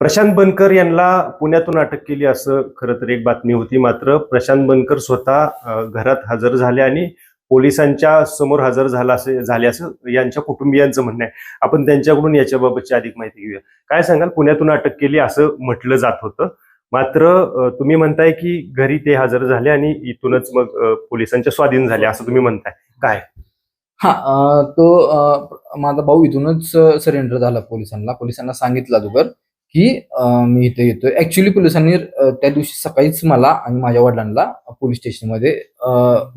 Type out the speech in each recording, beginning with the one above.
प्रशांत बनकर यांना पुण्यातून अटक केली असं खरं तर एक बातमी होती. मात्र प्रशांत बनकर स्वतः घरात हजर झाले आणि पोलिसांच्या समोर हजर झाला असे झाले असं यांच्या कुटुंबियांचं म्हणणं आहे. आपण त्यांच्याकडून याच्याबाबतची अधिक माहिती घेऊया. काय सांगाल? पुण्यातून अटक केली असं म्हटलं जात होतं. मात्र तुम्ही म्हणताय की घरी ते हजर झाले आणि इथूनच मग पोलिसांच्या स्वाधीन झाले असं तुम्ही म्हणताय. काय? हा तो माझा भाऊ इथूनच सरेंडर झाला पोलिसांना. पोलिसांना सांगितलं अगोदर. की मी इथे येतोय. ऍक्च्युली पोलिसांनी त्या दिवशी सकाळीच मला आणि माझ्या वडिलांना पोलीस स्टेशनमध्ये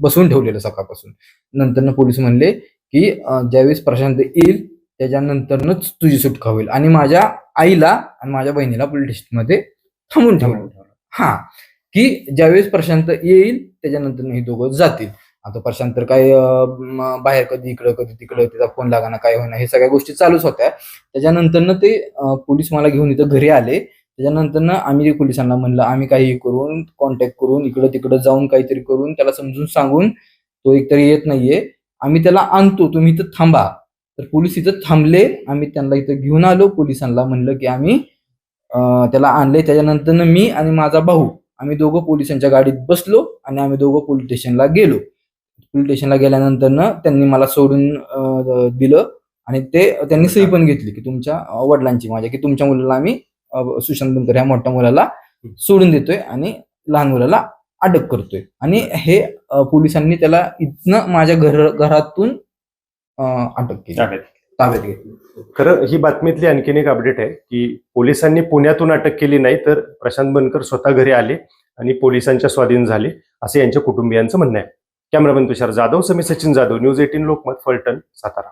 बसवून ठेवलेलं सकाळपासून. नंतर पोलीस म्हणले की ज्यावेळेस प्रशांत येईल त्याच्यानंतरच तुझी सुटका होईल. आणि माझ्या आईला आणि माझ्या बहिणीला पोलीस स्टेशनमध्ये थांबून ठेवलं. हा. की ज्यावेळेस प्रशांत येईल त्याच्यानंतर हे दोघं जातील. आता प्रशांत तर काय बाहेर कधी इकडं कधी तिकडं तिचा फोन लागणं काय होईना हे सगळ्या गोष्टी चालूच होत्या. त्याच्यानंतर ते पोलीस मला घेऊन इथं घरी आले. त्याच्यानंतर आम्ही ते पोलिसांना म्हणलं आम्ही काही करून कॉन्टॅक्ट करून इकडं तिकडं जाऊन काहीतरी करून त्याला समजून सांगून तो एकतरी येत नाहीये. आम्ही त्याला आणतो तुम्ही इथं थांबा. तर पोलीस इथं थांबले आम्ही त्यांना इथं घेऊन आलो. पोलिसांना म्हणलं की आम्ही त्याला आणले. त्याच्यानंतर मी आणि माझा भाऊ आम्ही दोघं पोलिसांच्या गाडीत बसलो आणि आम्ही दोघं पोलीस स्टेशनला गेलो. पोलीस स्टेशनला गेल्यानंतर त्यांनी मला सोडून दिलं. आणि ते त्यांनी सही पण घेतली की तुमच्या वडिलांची माझ्या की तुमच्या मुलाला आम्ही सुशांत बनकर ह्या मोठ्या मुलाला सोडून देतोय आणि लहान मुलाला अटक करतोय. आणि हे पोलिसांनी त्याला इथनं माझ्या घर घरातून अटक केली. ताब्यात. ताब्यात घेतली. खरं ही बातमीतली आणखीन एक अपडेट आहे की पोलिसांनी पुण्यातून अटक केली नाही तर प्रशांत बनकर स्वतः घरी आले आणि पोलिसांच्या स्वाधीन झाले असं यांच्या कुटुंबियांचं म्हणणं आहे. कॅमेरामॅन तुषार जाधव समी सचिन जाधव न्यूज एटीन लोकमत फलटण सातारा.